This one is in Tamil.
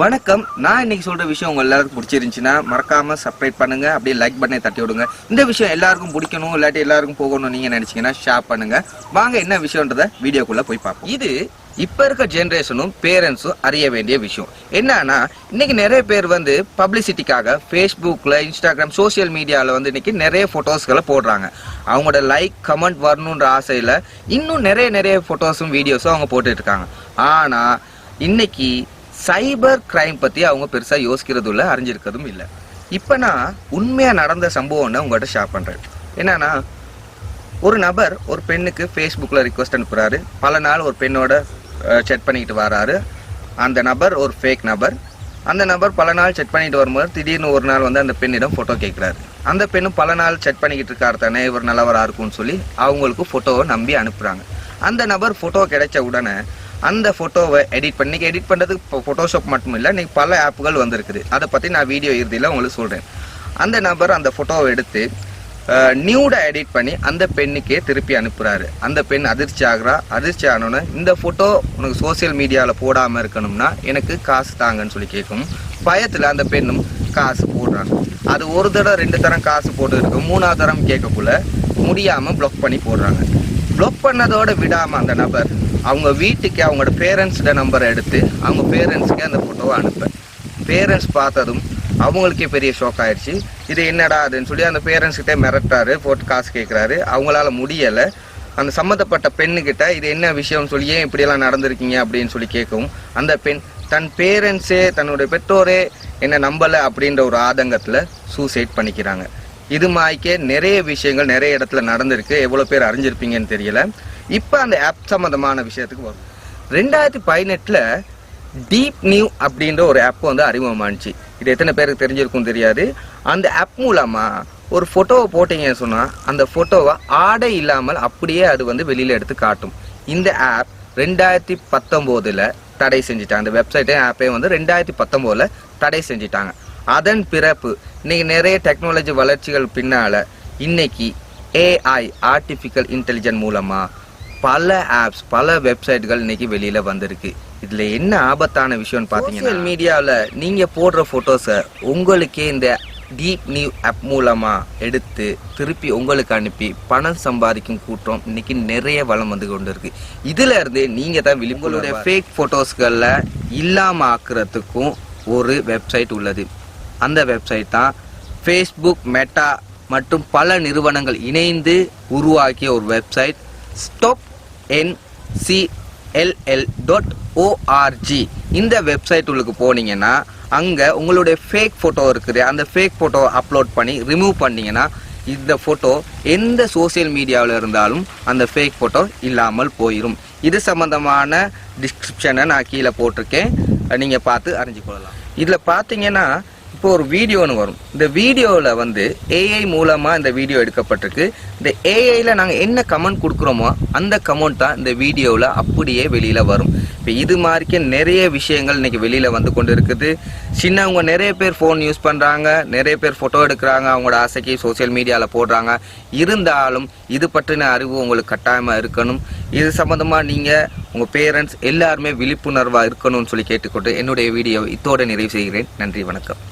வணக்கம். நான் இன்னைக்கு சொல்ற விஷயம் உங்க எல்லாருக்கும் பிடிச்சிருந்துச்சுன்னா மறக்காம சப்ஸ்கிரைப் பண்ணுங்க. அப்படியே லைக் பண்ணி தட்டி விடுங்க. இந்த விஷயம் எல்லாருக்கும் பிடிக்கணும் இல்லாட்டி எல்லாருக்கும் போகணும் நீங்க நினைச்சீங்கன்னா ஷேர் பண்ணுங்க. வாங்க என்ன விஷயம்ன்றத வீடியோக்குள்ள போய் பார்ப்போம். இது இப்ப இருக்க ஜென்ரேஷனும் பேரண்ட்ஸும் அறிய வேண்டிய விஷயம். என்னன்னா இன்னைக்கு நிறைய பேர் வந்து பப்ளிசிட்டிக்காக ஃபேஸ்புக்ல இன்ஸ்டாகிராம் சோஷியல் மீடியாவில் வந்து இன்னைக்கு நிறைய போட்டோஸ்களை போடுறாங்க. அவங்களோட லைக் கமெண்ட் வரணுன்ற ஆசையில இன்னும் நிறைய நிறைய போட்டோஸும் வீடியோஸும் அவங்க போட்டுட்டு இருக்காங்க. ஆனா இன்னைக்கு சைபர் கிரைம் பத்தி அவங்க பெருசா யோசிக்கிறதும் இல்லை அறிஞ்சிருக்கிறதும் இல்லை. இப்ப நான் உண்மையா நடந்த சம்பவம்னு உங்கள்கிட்ட ஷேர் பண்றேன். என்னன்னா ஒரு நபர் ஒரு பெண்ணுக்கு ஃபேஸ்புக்கில் ரிக்வஸ்ட் அனுப்புகிறாரு பல நாள் ஒரு பெண்ணோட செட் பண்ணிக்கிட்டு வராரு. அந்த நபர் ஒரு ஃபேக் நபர். அந்த நபர் பல நாள் செட் பண்ணிட்டு வரும்போது திடீர்னு ஒரு நாள் வந்து அந்த பெண்ணிடம் ஃபோட்டோ கேட்குறாரு அந்த பெண்ணும் பல நாள் செட் பண்ணிக்கிட்டு இருக்காரு தானே இவர் நல்லவராக இருக்கும்னு சொல்லி அவங்களுக்கு ஃபோட்டோவை நம்பி அனுப்புகிறாங்க அந்த நபர் ஃபோட்டோ கிடைச்ச உடனே அந்த ஃபோட்டோவை எடிட் பண்ணி எடிட் பண்ணுறதுக்கு இப்போ ஃபோட்டோஷாப் மட்டும் இல்லை இன்றைக்கி பல ஆப்புகள் வந்திருக்குது. அதை பற்றி நான் வீடியோ இறுதியில் உங்களுக்கு சொல்கிறேன் அந்த நபர் அந்த ஃபோட்டோவை எடுத்து நியூடை எடிட் பண்ணி அந்த பெண்ணுக்கே திருப்பி அனுப்புகிறாரு அந்த பெண் அதிர்ச்சி ஆகுறா. அதிர்ச்சி ஆனோன்னு இந்த ஃபோட்டோ உனக்கு சோஷியல் மீடியாவில் போடாமல் இருக்கணும்னா எனக்கு காசு தாங்கன்னு சொல்லி கேட்கும். பயத்தில் அந்த பெண்ணும் காசு போடுறாங்க அது ஒரு தடவை ரெண்டு தரம் காசு போட்டு இருக்கு மூணாவது தரம் கேட்கக்குள்ள முடியாமல் ப்ளாக் பண்ணி போடுறாங்க. ப்ளாக் பண்ணதோடு விடாமல் அந்த நபர் அவங்க வீட்டுக்கு அவங்களோட பேரண்ட்ஸோட நம்பரை எடுத்து அவங்க பேரண்ட்ஸ்க்கு அந்த ஃபோட்டோவை அனுப்பேன் பேரண்ட்ஸ் பார்த்ததும் அவங்களுக்கே பெரிய ஷாக் ஆயிடுச்சு. இது என்னடா அதுன்னு சொல்லி அந்த பேரண்ட்ஸ்கிட்ட மிரட்டாரு போட்டு காசு கேட்குறாரு அவங்களால முடியலை. அந்த சம்மந்தப்பட்ட பெண்ணுக்கிட்ட இது என்ன விஷயம்னு சொல்லி ஏன் இப்படியெல்லாம் நடந்திருக்கீங்க அப்படின்னு சொல்லி கேட்கவும் அந்த பெண் தன் பேரண்ட்ஸே தன்னுடைய பெற்றோரே என்னை நம்பலை அப்படின்ற ஒரு ஆதங்கத்தில் சூசைட் பண்ணிக்கிறாங்க. இது மாதிரிக்கே நிறைய விஷயங்கள் நிறைய இடத்துல நடந்திருக்கு. எவ்வளோ பேர் அறிஞ்சிருப்பீங்கன்னு தெரியல. இப்போ அந்த ஆப் சம்மந்தமான விஷயத்துக்கு வரும். ரெண்டாயிரத்தி பதினெட்டில் டீப் நியூ அப்படின்ற ஒரு ஆப் வந்து அறிமுகமானுச்சு. இது எத்தனை பேருக்கு தெரிஞ்சிருக்கும் தெரியாது. அந்த ஆப் மூலமாக ஒரு ஃபோட்டோவை போட்டீங்கன்னு சொன்னால் அந்த ஃபோட்டோவை ஆடை இல்லாமல் அப்படியே அது வந்து வெளியில் எடுத்து காட்டும். இந்த ஆப் ரெண்டாயிரத்தி பத்தொம்போதில் தடை செஞ்சுட்டாங்க. அந்த வெப்சைட்டே ஆப்பே வந்து ரெண்டாயிரத்தி பத்தொம்போதில் தடை செஞ்சுட்டாங்க. அதன் பிறப்பு இன்னைக்கு நிறைய டெக்னாலஜி வளர்ச்சிகள் பின்னால இன்னைக்கு ஏஐ ஆர்டிஃபிஷியல் இன்டெலிஜென்ட் மூலமா பல ஆப்ஸ் பல வெப்சைட்கள் இன்னைக்கு வெளியில வந்திருக்கு. இதுல என்ன ஆபத்தான விஷயம்னு பாத்தீங்கன்னா சோஷியல் மீடியாவில் நீங்க போடுற போட்டோஸை உங்களுக்கே இந்த டீப் நியூ ஆப் மூலமா எடுத்து திருப்பி உங்களுக்கு அனுப்பி பணம் சம்பாதிக்கும் கூட்டம் இன்னைக்கு நிறைய வளம் வந்து கொண்டு இருக்கு இதுல இருந்து நீங்க தான் விழிப்புணர்வு ஃபேக் போட்டோஸ்கள்ல இல்லாம ஆக்குறதுக்கும் ஒரு வெப்சைட் உள்ளது. அந்த வெப்சைட் தான். ஃபேஸ்புக் மெட்டா மற்றும் பல நிறுவனங்கள் இணைந்து உருவாக்கிய ஒரு website stop NCLL dot org இந்த வெப்சைட் உள்ளுக்கு போனீங்கன்னா அங்கே உங்களுடைய ஃபேக் ஃபோட்டோ இருக்குது. அந்த ஃபேக் ஃபோட்டோ அப்லோட் பண்ணி ரிமூவ் பண்ணிங்கன்னா இந்த ஃபோட்டோ எந்த சோஷியல் மீடியாவில் இருந்தாலும் அந்த ஃபேக் ஃபோட்டோ இல்லாமல் போயிடும் இது சம்பந்தமான டிஸ்கிரிப்ஷனை நான் கீழே போட்டிருக்கேன். நீங்கள் பார்த்து அறிஞ்சு கொள்ளலாம். இதில் பார்த்தீங்கன்னா இப்போ ஒரு வீடியோன்னு வரும். இந்த வீடியோவில் வந்து ஏஐ மூலமாக இந்த வீடியோ எடுக்கப்பட்டிருக்கு. இந்த ஏஐயில் நாங்கள் என்ன கமெண்ட் கொடுக்குறோமோ அந்த கமெண்ட் தான் இந்த வீடியோவில் அப்படியே வெளியில் வரும். இப்போ இது மாதிரிக்கே நிறைய விஷயங்கள் இன்றைக்கி வெளியில் வந்து கொண்டு இருக்குது சின்னவங்க நிறைய பேர் ஃபோன் யூஸ் பண்ணுறாங்க நிறைய பேர் ஃபோட்டோ எடுக்கிறாங்க. அவங்களோட ஆசைக்கு சோஷியல் மீடியாவில் போடுறாங்க. இருந்தாலும் இது பற்றின அறிவு உங்களுக்கு கட்டாயமாக இருக்கணும். இது சம்மந்தமாக நீங்கள் உங்கள் பேரண்ட்ஸ் எல்லாருமே விழிப்புணர்வாக இருக்கணும்னு சொல்லி கேட்டுக்கொண்டு என்னுடைய வீடியோ இத்தோடு நிறைவு செய்கிறேன். நன்றி வணக்கம்.